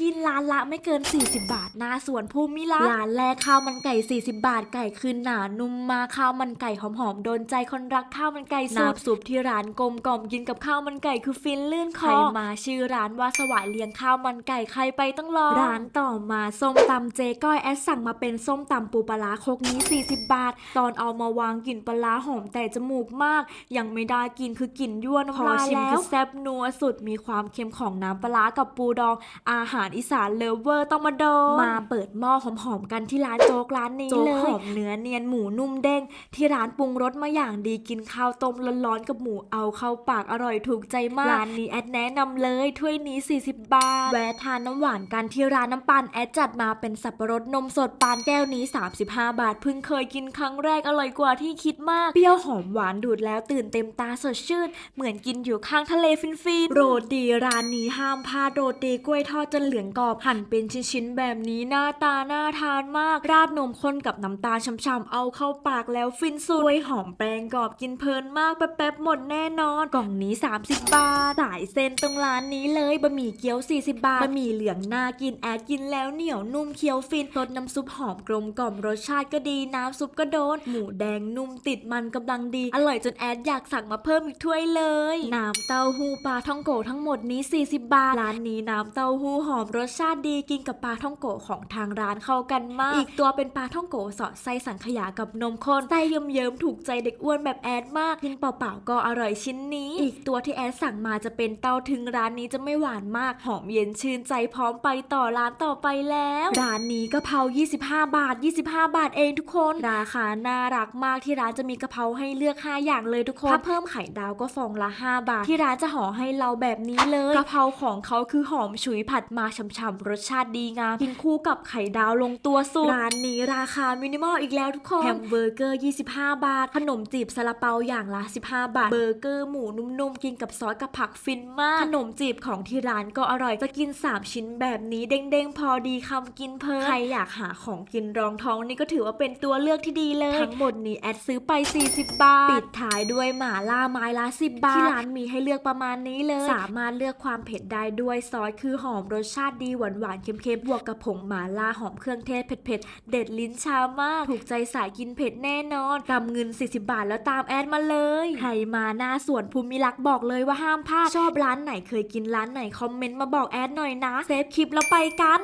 กินร้านละไม่เกิน 40 บาทหน้าสวนภูมิละร้านแรกข้าวมันไก่ 40 บาทไก่คือหนานุ่มมาข้าวมันไก่หอมๆโดนใจคนรักข้าวมันไก่สดน้ำซุปที่ร้านกลมกล่อมกินกับข้าวมันไก่คือฟินลื่นคอใครมาชื่อร้านว่าสวายเลี้ยงข้าวมันไก่ใครไปต้องรอร้านต่อมาส้มตำเจก้อยแอดสั่งมาเป็นส้มตำปูปลาคกนี้ 40 บาท ตอนเอามาวางกลิ่นปลาหอมแต่จมูกมาก ยังไม่ได้กินคือกลิ่นยั่วน้ำลายแล้วแซ่บนัวสุดมีความเค็มของน้ำปลากับปูดองอาหารอีสานเลฟเวอร์ต้องมาโดนมาเปิดหม้อหอมๆกันที่ร้านโจ๊กร้านนี้เลยหอมเนื้อเนียนหมูนุ่มเด้ง ที่ร้านปรุงรสมาอย่างดีกินข้าวต้มร้อนๆกับหมูเอาเข้าปากอร่อยถูกใจมากร้านนี้แอดแนะนำเลยถ้วยนี้ 40 บาทแวะทานน้ำหวานกันที่ร้านน้ำปั่นแอดจัดมาเป็นสับปะรดนมสดปานแก้วนี้ 35 บาทเพิ่งเคยกินครั้งแรกอร่อยกว่าที่คิดมากเปรี้ยวหอมหวานดูดแล้วตื่นเต็มตาสดชื่น เหมือนกินอยู่ข้างทะเลฟินฟินๆโรตีร้านนี้ห้ามพลาดโรตีกล้วยทอดจนเหลืองกรอบหั่นเป็นชิ้นๆแบบนี้หน้าตาน่าทานมาก ราดนมข้นกับน้ำตาลช่ำๆเอาเข้าปากแล้วฟินสุดถ้วยหอมแป้งกรอบกินเพลินมากแป๊บๆหมดแน่นอน กล่องนี้ 30 บาท สายเส้นตรงร้านนี้เลยบะหมี่เกี๊ยว 40 บาทบะหมี่เหลืองน่ากินแอดกินแล้วเหนียวนุ่มเคี้ยวฟินรสน้ำซุปหอมกลมกล่อมรสชาติก็ดีน้ำซุปก็โดน หมูแดงนุ่มติดมันกำลังดี อร่อยจนแอดอยากสั่งมาเพิ่มอีกถ้วยเลย น้ำเต้าหู้ปลาท่องโกะทั้งหมดนี้ 40 บาท ร้านนี้น้ำเต้าหู้หอมรสชาติดีกินกับปลาท่องโกะของทางร้านเข้ากันมาก อีกตัวเป็นปลาท่องโกะสอดไส้สังขยากับนมข้นไส้เยิ้มๆถูกใจเด็กอ้วนแบบแอดมากกินเปล่าๆก็อร่อยชิ้นนี้ อีกตัวที่แอดสั่งมาจะเป็นเต้าถึงร้านนี้จะไม่หวานมาก หอมเย็นชื่นใจพร้อมไปต่อร้านต่อไปแล้วร้านนี้กะเพรา 25 บาท 25 บาทเองทุกคน ราคาน่ารักมากที่ร้านจะมีกะเพราให้เลือก 5 อย่างเลยทุกคนถ้าเพิ่มไข่ดาวก็ฟองละ 5 บาท ที่ร้านจะห่อให้เราแบบนี้เลยกะเพราของเขาคือหอมฉุยผัดมาฉ่ำๆรสชาติดีงามกินคู่กับไข่ดาวลงตัวสุดร้านนี้ราคามินิมอลอีกแล้วทุกคนแฮมเบอร์เกอร์ 25 บาท ขนมจีบซาลาเปาอย่างละ 15 บาท เบอร์เกอร์หมูนุ่มๆ กินกับซอสกับผักฟินมาก ขนมจีบของที่ร้านก็อร่อย จะกิน 3 ชิ้นแบบนี้เด้งๆ พอดีคำกินเพลินใครอยากหาของกินรองท้องนี่ก็ถือว่าเป็นตัวเลือกที่ดีเลย ทั้งหมดนี้แอดซื้อไป 40 บาท ปิดท้ายด้วยหม่าล่าไม้ละ10 บาท ที่ร้านมีให้เลือกประมาณนี้เลย สามารถเลือกความเผ็ดได้ด้วยซอสคือหอมรสชาติดีหวานหวานเค็มๆบวกกับผงหมาล่าหอมเครื่องเทศเผ็ดๆ เด็ดลิ้นชามาก ถูกใจสายกินเผ็ดแน่นอนกำเงิน 40 บาทแล้วตามแอดมาเลย ใครมาหน้าสวนภูมิรักษ์บอกเลยว่าห้ามพลาด ชอบร้านไหนเคยกินร้านไหนคอมเมนต์มาบอกแอดหน่อยนะ เซฟคลิปแล้วไปกัน